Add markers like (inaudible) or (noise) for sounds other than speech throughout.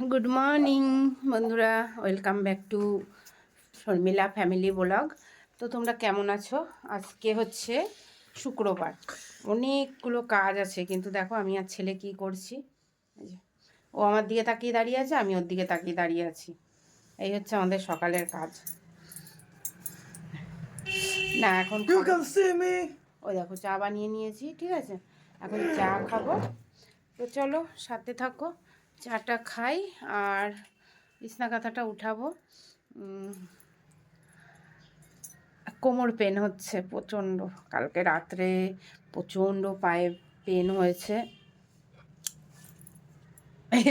Good morning বন্ধুরা welcome back to Sharmila family blog. তো তোমরা কেমন আছো? আজকে হচ্ছে শুক্রবার। অনেকগুলো কাজ আছে কিন্তু দেখো আমি আর ছেলে কি করছি? ও আমার দিকে তাকিয়ে দাঁড়িয়ে আছে আমি ওর দিকে তাকিয়ে দাঁড়িয়ে আছি। এই হচ্ছে আমাদের সকালের কাজ। না এখন. ওই দেখো চা বানিয়ে নিয়েছি ঠিক আছে? এখন চা খাব। তো চলো সাথে থাকো। চাটা খাই আর বিছনা কাঁথাটা উঠাবো কোমর পেন হচ্ছে প্রচণ্ড। কালকে রাত্রে প্রচণ্ড পায়ে পেন হয়েছে।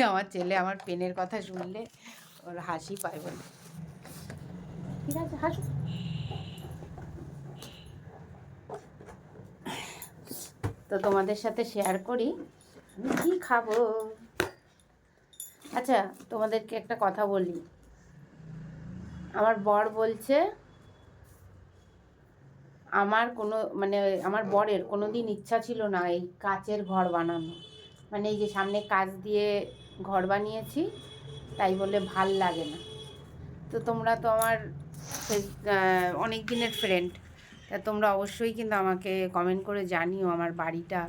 আমার ছেলে আমার পেনের কথা শুনলে ওর হাসি পায় বলে। ঠিক আছে, হাসো। তো তোমাদের সাথে শেয়ার করি। আমি কী খাব? আচ্ছা তোমাদেরকে একটা কথা বলি। আমার বর বলছে, আমার কোনো মানে আমার বরের কোনো দিন ইচ্ছা ছিল না এই কাচের ঘর বানানো মানে এই যে সামনে কাচ দিয়ে ঘর বানিয়েছি, তাই বলে ভালো লাগে না। তো তোমরা তো আমার অনেক দিনের ফ্রেন্ড তা তোমরা অবশ্যই কিন্তু আমাকে কমেন্ট করে জানিও আমার বাড়িটা,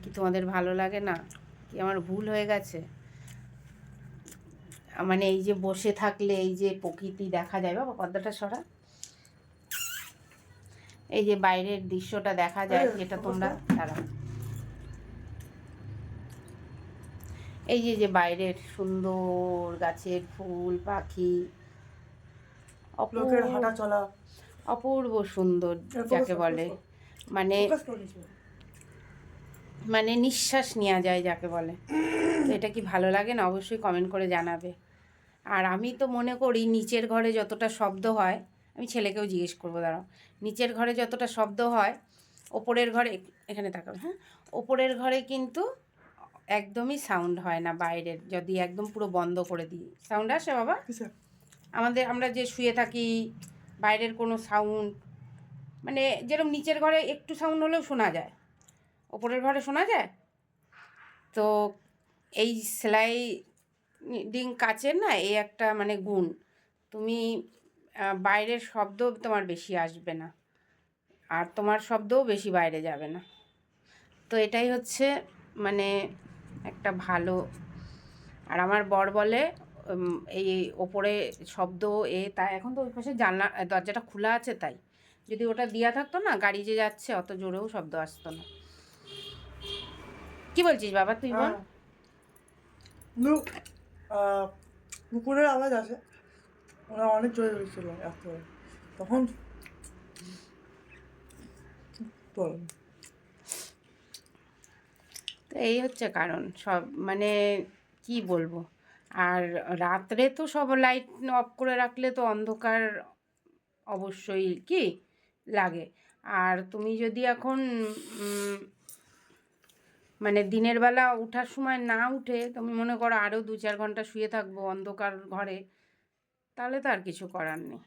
কি তোমাদের ভালো লাগে না? কি আমার ভুল হয়ে গেছে? মানে এই যে বসে থাকলে এই যে প্রকৃতি দেখা যায় বাবা পর্দাটা সরা। এই যে বাইরের দৃশ্যটা দেখা যায় যেটা তোমরা তারা। এই যে যে বাইরের সুন্দর গাছের ফুল পাখি লোকের অপূর্ব- হাঁটা চলা অপূর্ব সুন্দর যাকে বলে। মানে। মানে নিঃশ্বাস নেওয়া যায় যাকে বলে। তো এটা কি ভালো লাগে না? অবশ্যই কমেন্ট করে জানাবে। আর আমি তো মনে করি নিচের ঘরে যতটা শব্দ হয় আমি ছেলেকেও জিজ্ঞেস করব দাঁড়াও। নিচের ঘরে যতটা শব্দ হয় ওপরের ঘরে এখানে তাকাবে হ্যাঁ? ওপরের ঘরে কিন্তু একদমই সাউন্ড হয় না বাইরের যদি একদম পুরো বন্ধ করে দিই। সাউন্ড আসে বাবা? আমাদের আমরা যে শুয়ে থাকি বাইরের কোনো সাউন্ড মানে যেরকম নিচের ঘরে একটু সাউন্ড হলেও শোনা যায়। ওপরের ঘরে শোনা যায়? তো এই সেলাই ডিং কাচের না এই একটা মানে গুণ। তুমি বাইরের শব্দ তোমার বেশি আসবে না। আর তোমার শব্দও বেশি বাইরে যাবে না। তো এটাই হচ্ছে মানে একটা ভালো। আর আমার বর বলে এই ওপরে শব্দ এ, তাই। এখন তো ওই পাশে জানলা দরজাটা খোলা আছে তাই। যদি ওটা দেওয়া থাকতো না, গাড়ি যে যাচ্ছে, অত জোরেও শব্দ আসতো না। কি বলছিস বাবা, তুই বল। কুকুরের আওয়াজ আসে। ওরা অনেক জোরে হয়েছিল রাত্রে তখন তো এই হচ্ছে কারণ, সব মানে কি বলব? আর রাত্রে তো সব লাইট অফ করে রাখলে তো অন্ধকার অবশ্যই কি লাগে। আর তুমি যদি এখন মানে দিনের বেলা ওঠার সময় না উঠে তুমি মনে করো আরও দু চার ঘণ্টা শুয়ে থাকব অন্ধকার ঘরে, তাহলে তো আর কিছু করার নেই।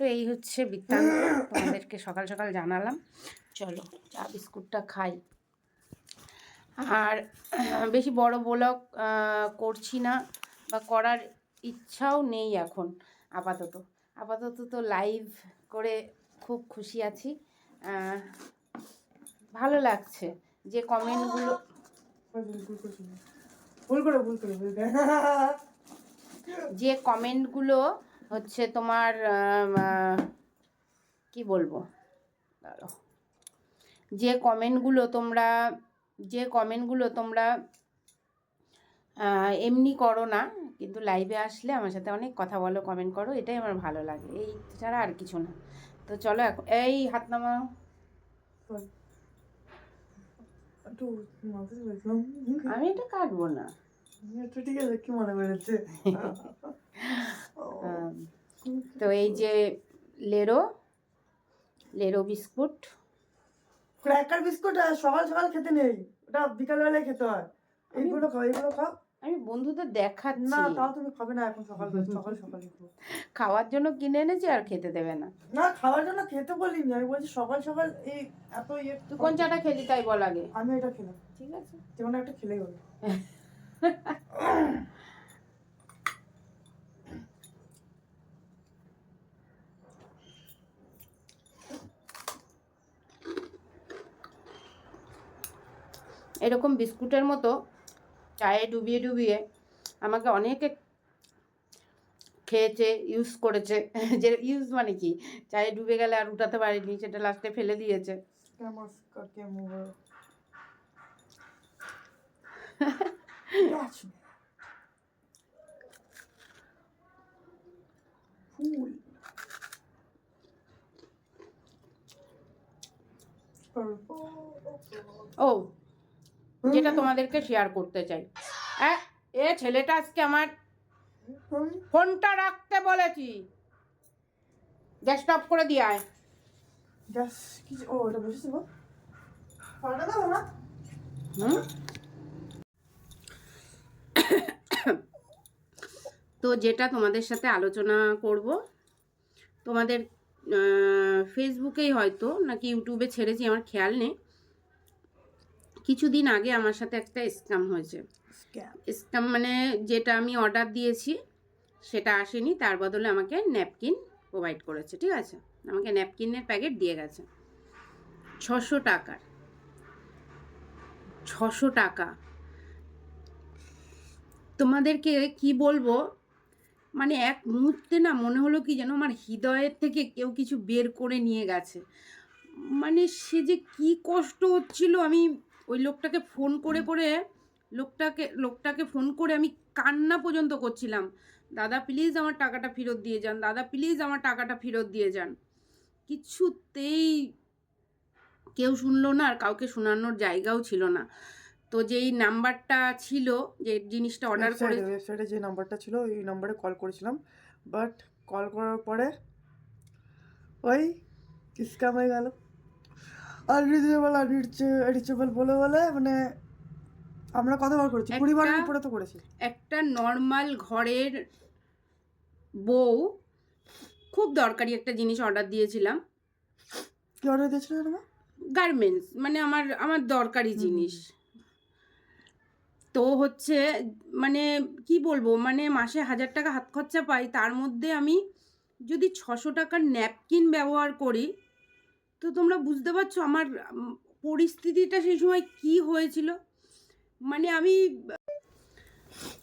তো এই হচ্ছে বৃত্তান্ত, তোমাদেরকে সকাল সকাল জানালাম। চলো চা, বিস্কুটটা খাই। আর বেশি বড় ব্লগ করছি না বা করার ইচ্ছাও নেই এখন, আপাতত। আপাতত তো লাইভ করে খুব খুশি আছি। ভালো লাগছে। যে কমেন্টগুলো যে কমেন্টগুলো হচ্ছে তোমার কি বলব? যে কমেন্টগুলো তোমরা যে কমেন্টগুলো তোমরা এমনি করো না কিন্তু লাইভে আসলে আমার সাথে অনেক কথা বলো কমেন্ট করো এটাই আমার ভালো লাগে। এই ছাড়া আর কিছু না। তো চলো এখন এই হাত নামাও। একটু মাথায় বলছিলাম আমি এটা কাটবো না। একটু ঠিক আছে কি মনে করেছে? (laughs) তো এই যে লেরো লেরো বিস্কুট। ক্র্যাকার বিস্কুট সকাল সকাল খেতে নেই। ওটা বিকালবেলায় খেতে হয়। এইগুলো খাও এইগুলো খাও। আমি বন্ধুদের দেখাচ্ছি। না তাও তুমি খাবে না এখন সকাল সকাল সকাল খাওয়ার জন্য কিনে এনেছি আর খেতে দেবে না। না খাওয়ার জন্য খেতে বলিনি আমি বলছি সকাল সকাল এই এত ইয়ে তুই কোন চাটা খেলি তাই বল আগে। আমি এটা খেলাম। ঠিক আছে। যেমন একটা খেলেই হবে। এরকম বিস্কুটের মতো চায়ে ডুবিয়ে ডুবিয়ে আমাকে অনেকে খেয়েছে ইউজ করেছে। (laughs) যে ইউজ মানে কি? চায়ে ডুবে গেলে আর উঠাতে পারিনি সেটা লাস্টে ফেলে দিয়েছে। ও (laughs) oh, যেটা তোমাদেরকে শেয়ার করতে চাই। এ ছেলেটা আজকে আমার ফোনটা রাখতে বলেছি। গ্যাস করে দিয়ে আয়। গ্যাস কি ও এটা বসেছে গো। দাও না হুম? তো যেটা তোমাদের সাথে আলোচনা করব তোমাদের ফেসবুকেই হয়তো নাকি ইউটিউবে ছেড়েছি আমার খেয়াল নেই। কিছুদিন আগে আমার সাথে একটা স্ক্যাম হয়েছে। স্ক্যাম? মানে যেটা আমি অর্ডার দিয়েছি সেটা আসেনি তার বদলে আমাকে ন্যাপকিন প্রোভাইড করেছে ঠিক আছে? আমাকে ন্যাপকিনের প্যাকেট দিয়ে গেছে। ছশো টাকার। ছশো টাকা। তোমাদেরকে কি বলব? মানে এক মুহূর্তে না মনে হলো কি যেন আমার হৃদয়ের থেকে কেউ কিছু বের করে নিয়ে গেছে। মানে সে যে কি কষ্ট হচ্ছিল আমি ওই লোকটাকে ফোন করে করে লোকটাকে লোকটাকে ফোন করে আমি কান্না পর্যন্ত করছিলাম। দাদা প্লিজ আমার টাকাটা ফেরত দিয়ে যান দাদা প্লিজ আমার টাকাটা ফেরত দিয়ে যান। কিছুতেই কেউ শুনলো না আর কাউকে শোনানোর জায়গাও ছিল না। তো যেই নাম্বারটা ছিল যে জিনিসটা অর্ডার করে ওয়েবসাইটে যে নাম্বারটা ছিল ওই নাম্বারে কল করেছিলাম। বাট কল করার পরে ওই স্ক্যাম হয়ে গেল। আনরিজনেবল আনরিচেবল বলে বলে মানে আমরা কতবার করেছি? কুড়ি বারের উপরে তো করেছি। একটা নর্মাল ঘরের বউ খুব দরকারি একটা জিনিস অর্ডার দিয়েছিলাম। কি অর্ডার দিয়েছিল তোমার গার্মেন্টস মানে আমার আমার দরকারি জিনিস। তো হচ্ছে মানে কি বলব মানে মাসে হাজার টাকা হাত খরচা পাই তার মধ্যে আমি যদি ছশো টাকার ন্যাপকিন ব্যবহার করি তো তোমরা বুঝতে পারছ আমার পরিস্থিতিটা সেই সময় কি হয়েছিল? মানে আমি,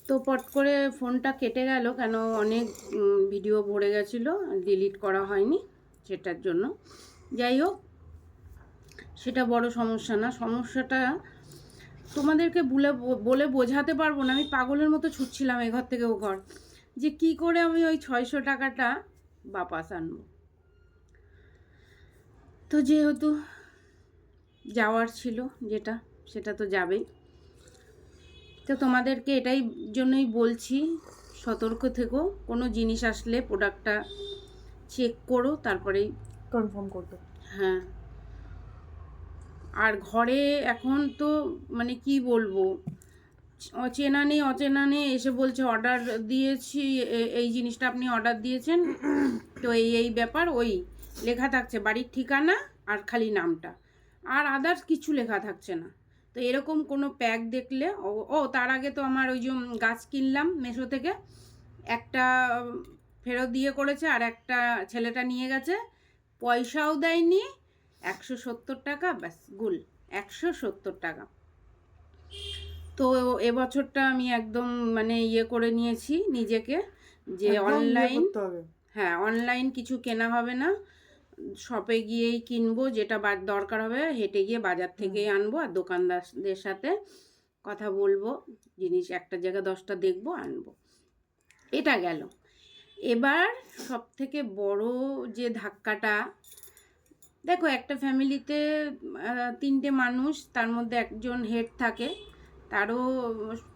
তো পট করে ফোনটা কেটে গেল কেন অনেক ভিডিও ভরে গেছিল, ডিলিট করা হয়নি সেটার জন্য। যাই হোক, সেটা বড় সমস্যা না, সমস্যাটা তোমাদেরকে বলে বলে বোঝাতে পারব না, আমি পাগলের মতো ছুটছিলাম এ ঘর থেকে ও ঘর। যে কি করে আমি ওই ছয়শো টাকাটা বাপাস আনব? তো যেহেতু যাওয়ার ছিল যেটা সেটা তো যাবেই। তো তোমাদেরকে এটাই জন্যই বলছি সতর্ক থেকো কোনো জিনিস আসলে প্রোডাক্টটা চেক করো তারপরেই কনফার্ম করতে হ্যাঁ। আর ঘরে এখন তো মানে কি বলব অচেনা নেই অচেনা নেই এসে বলছে অর্ডার দিয়েছি এই জিনিসটা আপনি অর্ডার দিয়েছেন তো এই এই ব্যাপার ওই। লেখা থাকছে বাড়ির ঠিকানা আর খালি নামটা। আর আদার্স কিছু লেখা থাকছে না। তো এরকম কোনো প্যাক দেখলে ও তার আগে তো আমার ওই যে গাছ কিনলাম মেশো থেকে। একটা ফেরত দিয়ে করেছে আর একটা ছেলেটা নিয়ে গেছে। পয়সাও দেয়নি একশো সত্তর টাকা ব্যাস গুল একশো সত্তর টাকা। তো এবছরটা আমি একদম মানে ইয়ে করে নিয়েছি নিজেকে যে ইয়ে অনলাইন হ্যাঁ অনলাইন কিছু কেনা হবে না। শপে গিয়েই কিনবো যেটা দরকার হবে হেঁটে গিয়ে বাজার থেকেই আনব আর দোকানদারদের সাথে কথা বলব জিনিস একটা জায়গা দশটা দেখব আনব। এটা গেল। এবার সব থেকে বড় যে ধাক্কাটা দেখো একটা ফ্যামিলিতে তিনটে মানুষ তার মধ্যে একজন হেড থাকে তারও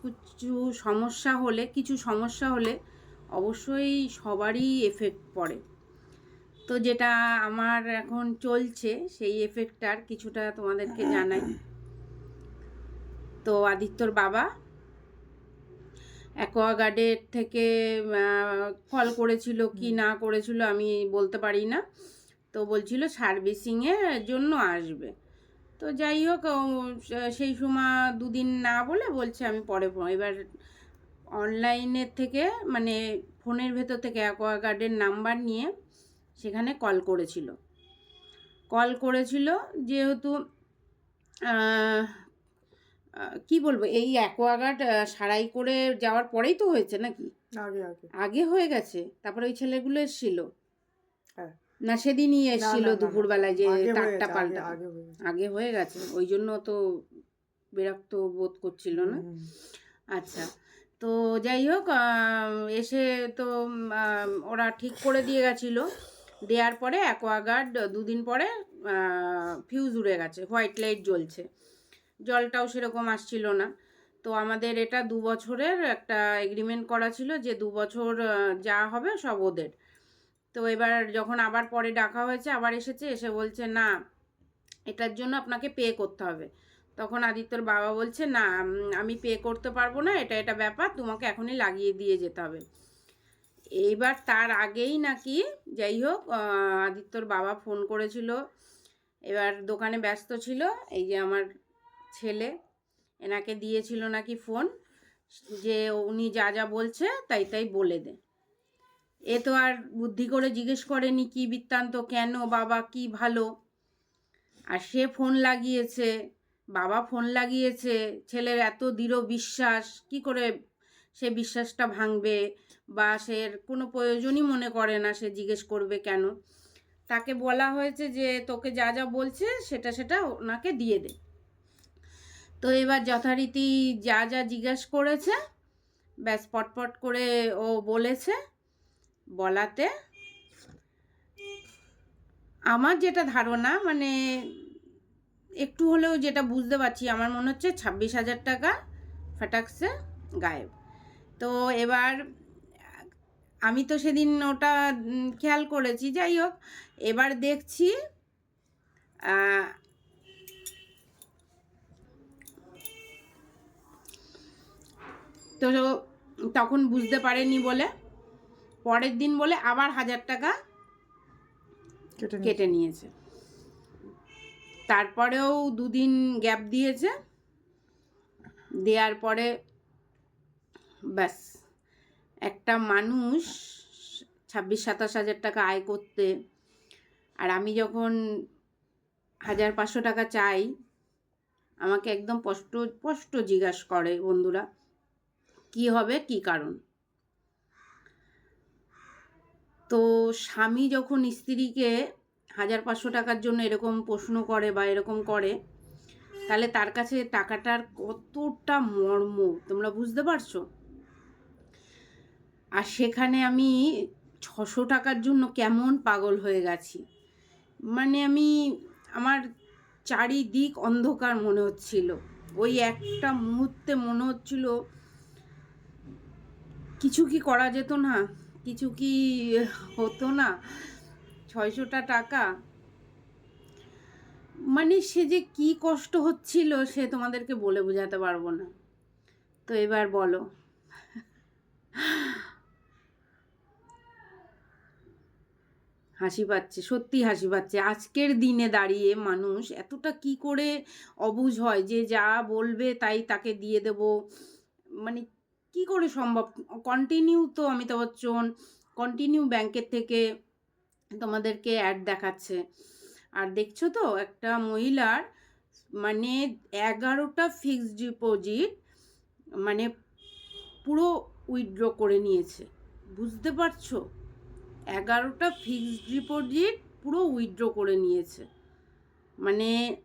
কিছু সমস্যা হলে কিছু সমস্যা হলে অবশ্যই সবারই এফেক্ট পড়ে। তো যেটা আমার এখন চলছে, সেই এফেক্টটার কিছুটা তোমাদেরকে জানাই। তো আদিত্যর বাবা অ্যাকোয়াগার্ডের থেকে কল করেছিল কি না করেছিল আমি বলতে পারি না। তো বলছিল সার্ভিসিংয়ের জন্য আসবে। তো যাই হোক সেই সময় দুদিন না বলে বলছে আমি পরে এবার অনলাইনের থেকে মানে ফোনের ভেতর থেকে অ্যাকোয়াগার্ডের নাম্বার নিয়ে সেখানে কল করেছিল। কল করেছিল যেহেতু কি বলব এই অ্যাকোয়াগার্ড সারাই করে যাওয়ার পরেই তো হয়েছে নাকি? আগে আগে। আগে হয়ে গেছে। তারপরে ওই ছেলেগুলো এসেছিল। হ্যাঁ। না সেদিনই এসেছিল। দুপুরবেলায় যে তারটা পাল্টা। আগে হয়ে গেছে। আগে হয়ে গেছে। ওই জন্য তো বিরক্ত বোধ করছিল না? আচ্ছা। তো যাই হোক এসে তো ওরা ঠিক করে দিয়ে গেছিল। দেওয়ার পরে অ্যাকোয়াগার্ড দুদিন পরে ফিউজ উড়ে গেছে হোয়াইট লাইট জ্বলছে। জলটাও সেরকম আসছিল না। তো আমাদের এটা দু বছরের একটা এগ্রিমেন্ট করা ছিল যে দু বছর যা হবে সব ওদের। তো এবার যখন আবার পরে ডাকা হয়েছে, আবার এসেছে, এসে বলছে, না, এটার জন্য আপনাকে পে করতে হবে। তখন আদিত্যর বাবা বলছে, না আমি পে করতে পারব না, এটা এটা ব্যাপার, তোমাকে এখনই লাগিয়ে দিয়ে যেতে হবে। এইবার তার আগেই নাকি যাই হোক আদিত্যর বাবা ফোন করেছিল। এবার দোকানে ব্যস্ত ছিল, এই যে আমার ছেলে, এনাকে দিয়েছিল নাকি ফোন, যে উনি যা যা বলছে তাই তাই বলে দে। এ তো আর বুদ্ধি করে জিজ্ঞেস করেনি কি বৃত্তান্ত, কেন বাবা কি ভালো। আর সে ফোন লাগিয়েছে, বাবা ফোন লাগিয়েছে, ছেলের এত দৃঢ় বিশ্বাস, কি করে সে বিশ্বাসটা ভাঙবে বা সে কোনো প্রয়োজনই মনে করে না সে জিজ্ঞেস করবে কেন। তাকে বলা হয়েছে যে তোকে যা যা বলছে সেটা সেটা ওনাকে দিয়ে দে। তো এবার যথারীতি যা যা জিজ্ঞেস করেছে, ব্যাস পটপট করে ও বলেছে বলাতে। আমার যেটা ধারণা মানে একটু হলেও যেটা বুঝতে পারছি, আমার মনে হচ্ছে ছাব্বিশ হাজার টাকা ফাটাকসে গায়েব। তো এবার আমি তো সেদিন ওটা খেয়াল করেছি যাই হোক এবার দেখছি তো তখন বুঝতে পারেনি বলে পরের দিন বলে আবার হাজার টাকা কেটে নিয়েছে। তারপরেও দুদিন গ্যাপ দিয়েছে দেওয়ার পরে ব্যাস। একটা মানুষ ছাব্বিশ, সাতাশ হাজার টাকা আয় করতে আর আমি যখন হাজার পাঁচশো টাকা চাই, আমাকে একদম স্পষ্ট স্পষ্ট জিজ্ঞাসা করে বন্ধুরা, কি হবে, কি কারণ? তো স্বামী যখন স্ত্রীকে হাজার পাঁচশো টাকার জন্য এরকম প্রশ্ন করে বা এরকম করে, তাহলে তার কাছে টাকাটার কতটা মর্ম, তোমরা বুঝতে পারছ? আর সেখানে আমি ছশো টাকার জন্য কেমন পাগল হয়ে গেছি। মানে আমি, আমার চারিদিক অন্ধকার মনে হচ্ছিল। ওই একটা মুহূর্তে মনে হচ্ছিল, কিছু কি করা যেত না, কিছু কি হতো না, ছয়শোটা টাকা। মানে সে যে কি কষ্ট হচ্ছিল সে তোমাদেরকে বলে বোঝাতে পারব না। তো এবার বলো। হাসি পাচ্ছে সত্যি হাসি পাচ্ছে। আজকের দিনে দাঁড়িয়ে মানুষ এতটা কি করে অবুঝ হয় যে যা বলবে তাই তাকে দিয়ে দেব? মানে কি করে সম্ভব? কন্টিনিউ তো অমিতাভ বচ্চন কন্টিনিউ ব্যাংকের থেকে তোমাদেরকে অ্যাড দেখাচ্ছে। আর দেখছ তো, একটা মহিলার মানে এগারোটা ফিক্সড ডিপোজিট মানে পুরো উইথড্র করে নিয়েছে। বুঝতে পারছ? এগারোটা ফিক্সড ডিপোজিট পুরো উইথড্র করে নিয়েছে। মানে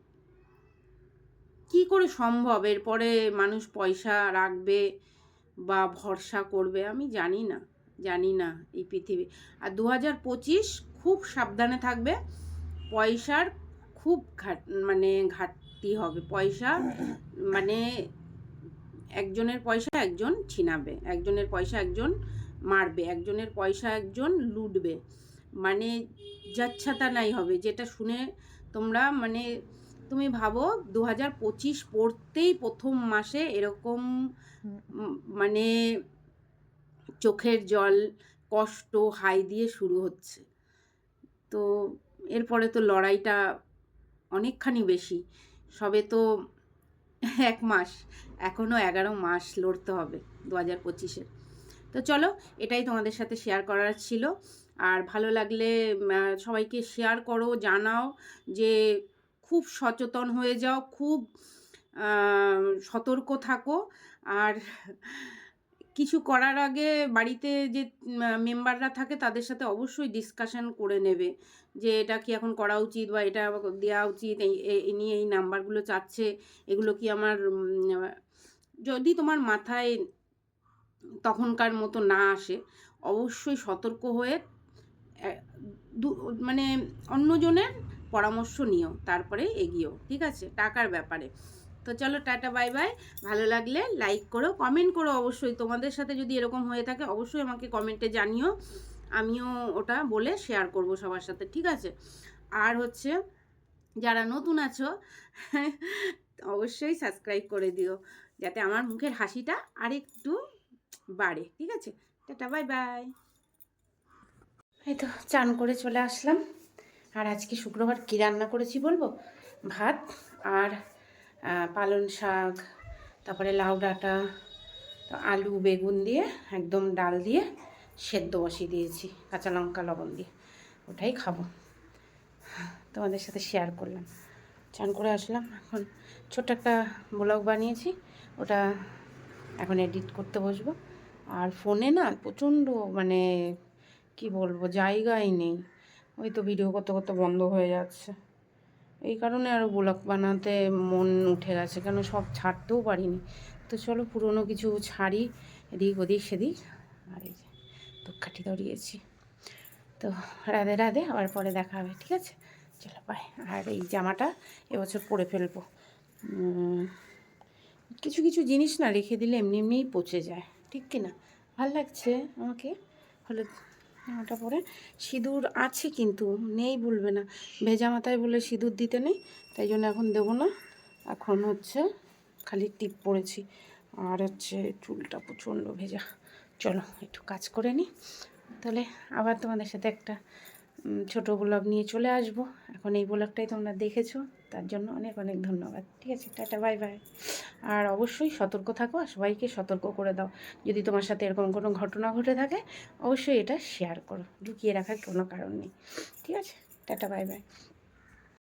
কি করে সম্ভব? এরপরে মানুষ পয়সা রাখবে বা ভরসা করবে, আমি জানি না জানি না এই পৃথিবী। আর দু হাজার পঁচিশ খুব সাবধানে থাকবে, পয়সার খুব ঘাট মানে ঘাটতি হবে। পয়সা মানে একজনের পয়সা একজন ছিনাবে, একজনের পয়সা একজন মারবে একজনের পয়সা একজন লুটবে। মানে যাচ্ছাতা নাই হবে যেটা শুনে তোমরা মানে তুমি ভাবো দু হাজার পঁচিশ পড়তেই প্রথম মাসে এরকম মানে চোখের জল কষ্ট হাই দিয়ে শুরু হচ্ছে। তো এরপরে তো লড়াইটা অনেকখানি বেশি সবে তো এক মাস এখনও এগারো মাস লড়তে হবে দু হাজার পঁচিশের। তো চলো, এটাই তোমাদের সাথে শেয়ার করার ছিল। আর ভালো লাগলে সবাইকে শেয়ার করো, জানাও যে খুব সচেতন হয়ে যাও, খুব সতর্ক থাকো। আর কিছু করার আগে বাড়িতে যে মেম্বাররা থাকে, তাদের সাথে অবশ্যই ডিসকাশন করে নেবে যে, এটা কি এখন করা উচিত বা এটা দেওয়া উচিত, এই নিয়ে এই নাম্বারগুলো চাচ্ছে, এগুলো কি আমার যদি তোমার মাথায় তখনকার মতো না আসে। অবশ্যই সতর্ক হয়ে মানে অন্যজনের পরামর্শ নিও, তারপরে এগিয়েও, ঠিক আছে? টাকার ব্যাপারে। তো চলো, টাটা, বাই বাই। ভালো লাগলে লাইক করো কমেন্ট করো অবশ্যই। তোমাদের সাথে যদি এরকম হয়ে থাকে, অবশ্যই আমাকে কমেন্টে জানিও। আমিও ওটা বলে শেয়ার করব সবার সাথে, ঠিক আছে? আর হচ্ছে, যারা নতুন আছো, অবশ্যই সাবস্ক্রাইব করে দিও, যাতে আমার মুখের হাসিটা আরেকটু বাড়ে ঠিক আছে? Tata bye bye. এই তো চান করে চলে আসলাম। আর আজকে শুক্রবার কী রান্না করেছি বলব? ভাত আর আহ, পালং শাক তারপরে লাউ ডাঁটা আলু বেগুন দিয়ে একদম ডাল দিয়ে সেদ্ধ বসিয়ে দিয়েছি কাঁচা লঙ্কা লবণ দিয়ে। ওটাই খাব। তোমাদের সাথে শেয়ার করলাম। চান করে আসলাম। এখন ছোট্ট একটা ব্লগ বানিয়েছি। ওটা এখন এডিট করতে বসবো। আর ফোনে না প্রচণ্ড মানে কি বলব, জায়গাই নেই। ওই তো ভিডিও করতে করতে বন্ধ হয়ে যাচ্ছে। এই কারণে আরও ব্লগ বানাতে মন উঠে গেছে, কেন সব ছাড়তেও পারিনি। তো চলো পুরনো কিছু ছাড়ি, এদিক ওদিক সেদিক। আর এই যে ধূপকাঠি ধরিয়েছি তো রাধে রাধে, আবার পরে দেখা হবে, ঠিক আছে? চলো বাই আর এই জামাটা এবছর পরে ফেলব। কিছু কিছু জিনিস না রেখে দিলে এমনি এমনিই পচে যায়। ঠিক কি না? ভালো লাগছে আমাকে? হলে ওটা পরে। সিঁদুর আছে কিন্তু, নেই বলবে না। ভেজা মাথায় বলে সিঁদুর দিতে নেই, তাই জন্য এখন দেবো না। এখন হচ্ছে খালি টিপ পরেছি আর হচ্ছে চুলটা প্রচণ্ড ভেজা। চলো একটু কাজ করে নিই। তাহলে আবার তোমাদের সাথে একটা ছোটো ব্লগ নিয়ে চলে আসব। এখন এই ব্লগটাই তোমরা দেখেছ। তার জন্য অনেক অনেক ধন্যবাদ। ঠিক আছে, টাটা, বাই বাই। আর অবশ্যই সতর্ক থাকো আর সবাইকে সতর্ক করে দাও। যদি তোমার সাথে এরকম কোনো ঘটনা ঘটে থাকে, অবশ্যই এটা শেয়ার করো। ঢুকিয়ে রাখার কোনো কারণ নেই। ঠিক আছে, টাটা, বাই বাই।